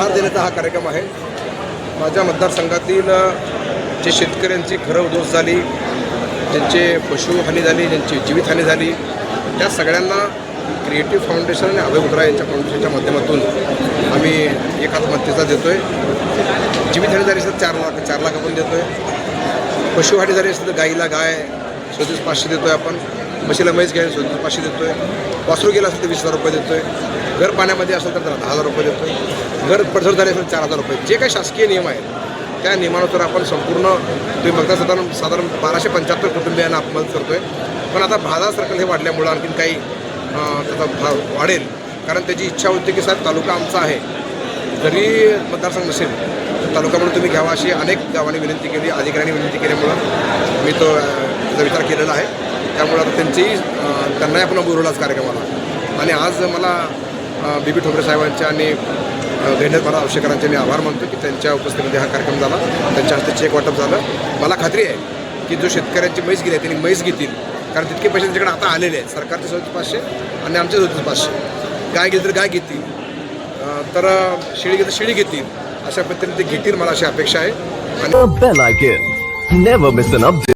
हा कार्यक्रम आहे. माझ्या मतदारसंघातील जे शेतकऱ्यांची खरं उद्ध्वस्त झाली ज्यांचे पशुहानी झाली ज्यांची जीवितहानी झाली त्या सगळ्यांना क्रिएटिव्ह फाउंडेशन आणि अभय मुद्रा यांच्या फाउंडेशनच्या माध्यमातून आम्ही एक आत्महत्येचा देतो आहे जीवितहानी झाली असेल चार लाख चार लाख आपण देतो आहे पशुहानी झाली असेल तर गाईला गाय सदतीस पाचशे देतो आहे आपण. म्हशीला म्हैस घ्यायला सदतीस पाचशे देतो आहे वासरू गेला असेल तर वीस हजार रुपये देतो आहे घर पाण्यामध्ये असेल तर दहा हजार रुपये देतो आहे घर पडझड झाले असेल चार हजार रुपये. जे काही शासकीय नियम आहेत त्या नियमानुसार आपण संपूर्ण तुम्ही बघता साधारण साधारण बाराशे पंच्याहत्तर कुटुंबियांना आपण मदत करतो आहे पण आता भादा सर्कल हे वाढल्यामुळं आणखीन काही त्याचा भाव वाढेल. कारण त्याची इच्छा होती की साहेब तालुका आमचा आहे. जरी मतदारसंघ नसेल तर तालुका म्हणून तुम्ही घ्यावा अशी अनेक गावांनी विनंती केली अधिकाऱ्यांनी विनंती केल्यामुळं मी तो त्याचा विचार केलेला आहे. त्यामुळे आता त्यांचीही त्यांनाही आपण बोलवलाच कार्यक्रमाला. आणि आज मला बी बी ठोंबरे साहेबांच्या आणि गैंडर मला आवश्यकरांचे मी आभार मानतो की त्यांच्या उपस्थितीमध्ये हा कार्यक्रम झाला. त्यांच्या हस्ते चेक वाटप झालं. मला खात्री आहे की जो शेतकऱ्यांची मैस गेली आहे त्यांनी मैस घेतील. कारण तितके पैसे त्यांच्याकडे आता आलेले आहेत. सरकारचे सदतीस पाचशे आणि आमचे सदतीस पाचशे. गाय गेली तर गाय घेतील. तर शेळी गेली तर शेळी घेतील. अशा पद्धतीने ते घेतील मला अशी अपेक्षा आहे. आणि